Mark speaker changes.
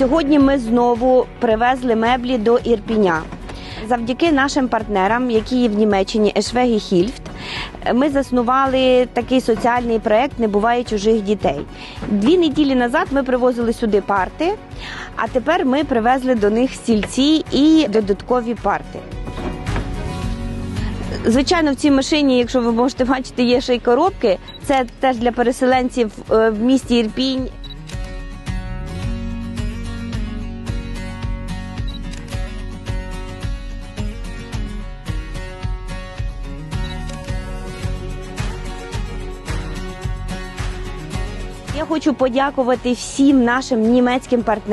Speaker 1: Сьогодні ми знову привезли меблі до Ірпіня. Завдяки нашим партнерам, які є в Німеччині, Ешвегі Хільфт, ми заснували такий соціальний проект Не буває чужих дітей. Дві неділі назад ми привозили сюди парти, а тепер ми привезли до них стільці і додаткові парти. Звичайно, в цій машині, якщо ви можете бачити, є ще й коробки. Це теж для переселенців е, в місті Ірпінь. Я хочу подякувати всім нашим німецьким партнерам.